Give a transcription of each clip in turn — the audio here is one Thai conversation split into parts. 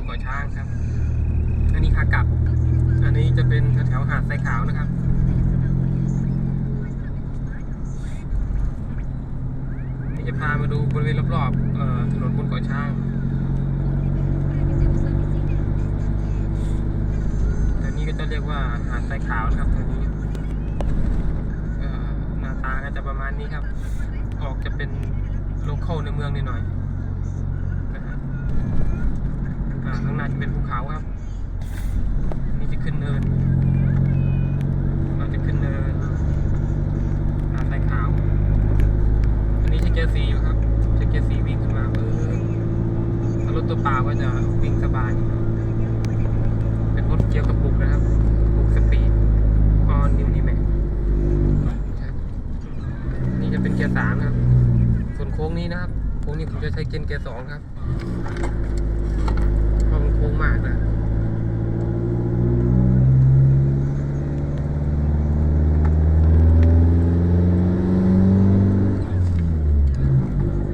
นเกาะช้างครับ อันนี้ขากลับ อันนี้จะเป็นแถวหาดทรายขาวนะครับนี่จะพามาดูบริเวณรอบๆถนนบนเกาะช้างแถวนี้ก็จะเรียกว่าหาดทรายขาวนะครับแถวนี้หน้าตาก็จะประมาณนี้ครับ ออกจะเป็นโลเคอลในเมืองนิดหน่อยนะฮะ อ่าข้างหน้าจะเป็นภูเขาครับนนี้จะขึ้นเนินเราจะขึ้นเนินหาดทรายขาว อันนี้ใช้เกียร์ซีอยู่ครับใช้เกียร์ซีวิ่งขึ้นมาเออถ้ารถตัวเปล่าก็จะวิ่งสบาย เป็นรถเกียร์กระปุกนะครับปุกสปีดออนนิวดีแม็กนี่จะเป็นเกียร์สามครับ ส่วนโค้งนี้นะครับ โค้งนี้ผมจะใช้เกียร์เกียร์สองครับ มันโค้งมากนะ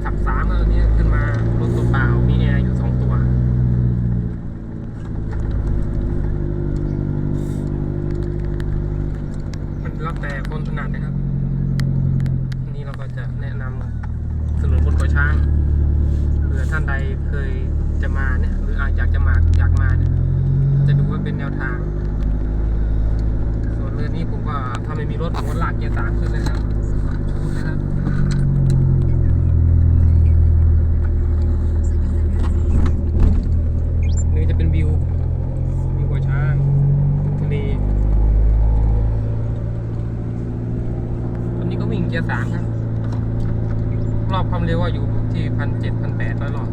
ขับสามแล้วอันนี้ขึ้นมารถตัวเปล่า มีแอร์อยู่สองตัว มันแล้วแต่คนถนัดนะครับทีนี้เราก็จะแนะนำถนนบนเกาะช้างเผื่อ ท่านใดเคยจะมาเนี่ย หรืออาจอยากจะมาอยากมาเนี่ยจะดูว่าเป็นแนวทาง ส่วนเรื่องนี้ผมก็ถ้าไม่มีรถผมก็ลากเกียร์สามขึ้นเลยครับนะครับนี่จะเป็นวิววิวหัวช้างทะเลตอนนี้ก็วิ่งเกียร์สามครับ รอบความเร็วว่าอยู่ ที่พันเจ็ดพันแปดร้อยรอบ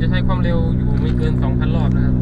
จะใช้ความเร็วอยู่ไม่เกินสองพันรอบนะครับ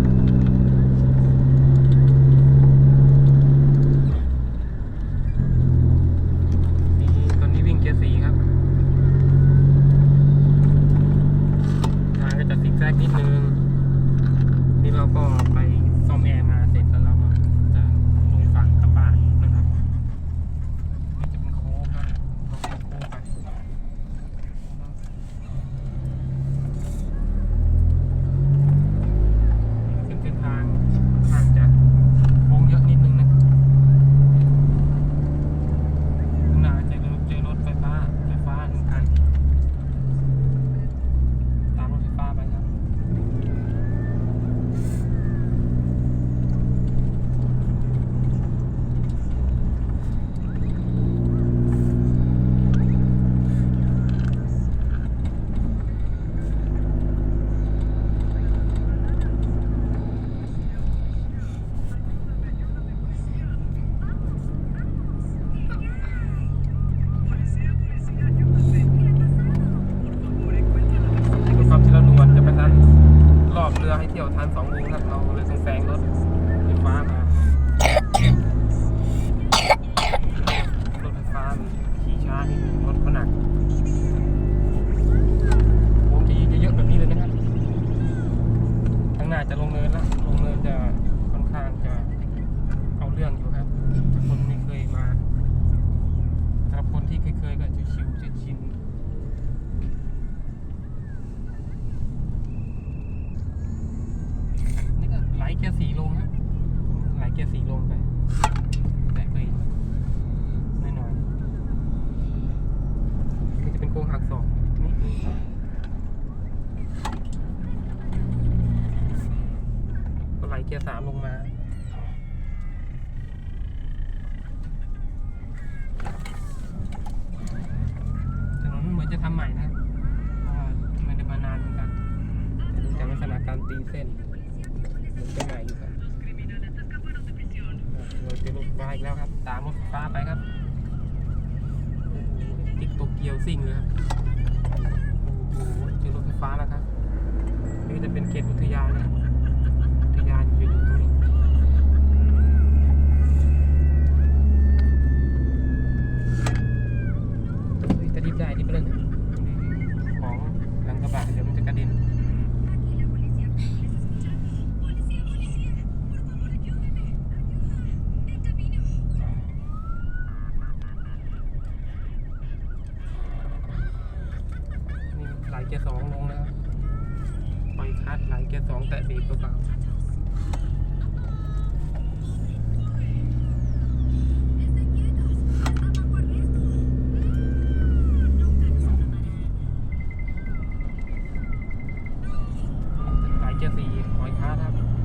เกียร์สีลงครับไหลเกียร์สีลงไปแตะเบรกหน่อยๆนี่จะเป็นโค้งหักศอกนิดนึงก็ไหลเกียร์สามลงมาถนนเหมือนจะทำใหม่นะครับเพราะว่าไม่ได้มานานเหมือนกันแต่ดูจากลักษณะการตีเส้น เหมือนไงอยู่ครับเราเจอรถไฟฟ้าอีกแล้วครับ ตามรถฟ้าไปครับติดตกเกียวซิ่งเลยครับโอ้โหเจอรถไฟฟ้าแล้วครับนี่จะเป็นเขตอุทยานนะครับอุทยานอยู่ตรงนี้เฮ้ยกระดิบได้ดิบไปเลยของหลังกระบะเดี๋ยวมันจะกระเด็น ไหลเกียร์ส องลงนะครับปล่อยคัดไหลเกียร์สองแตะเบรกเบาๆไหลเกียร์สี่ปล่อยคัดครับ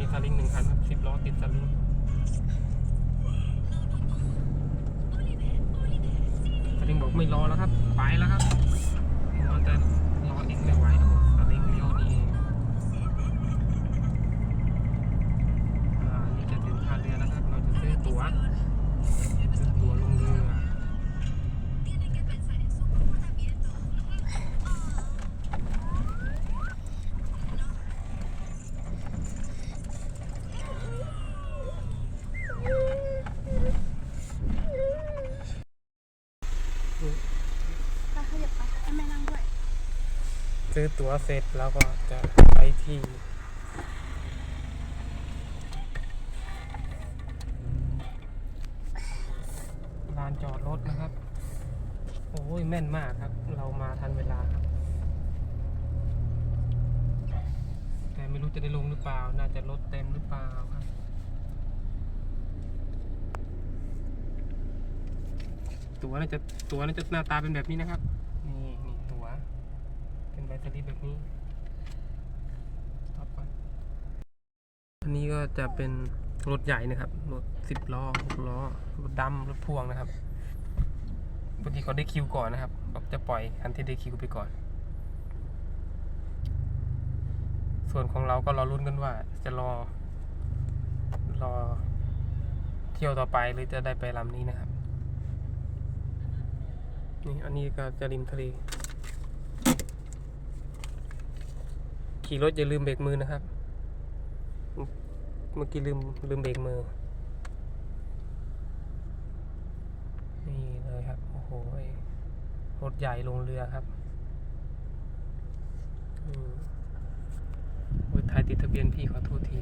มีซาเล้งหนึ่งคันครับสิบล้อติดซาเล้งซาเล้งบอกไม่รอแล้วครับ ไปแล้วครับเราจะรออีกไม่ไหว ซื้อตั๋วเสร็จแล้วก็จะไปที่ลานจอดรถนะครับ โอ้ยแม่นมากครับ เรามาทันเวลาครับ แต่ไม่รู้จะได้ลงหรือเปล่า น่าจะรถเต็มหรือเปล่าครับตั๋วน่าจะตั๋วน่าจะหน้าตาเป็นแบบนี้นะครับ เป็นใบสลิปแบบนี้ต่อไปอันนี้ก็จะเป็นรถใหญ่นะครับรถสิบล้อหกล้อรถดำรถพ่วงนะครับบางทีเขาได้คิวก่อนนะครับเขาจะปล่อยคันที่ได้คิวไปก่อน ส่วนของเราก็รอรุ่นกันว่า จะรอ รอ เที่ยวต่อไปหรือจะได้ไปลำนี้นะครับนี่อันนี้ก็จะริมทะเล ขี่รถอย่าลืมเบรกมือนะครับ เมื่อกี้ลืมลืมเบรกมือ นี่เลยครับ โอ้โหรถใหญ่ลงเรือครับอืมโอ้ยถ่ายติดทะเบียนพี่ขอโทษที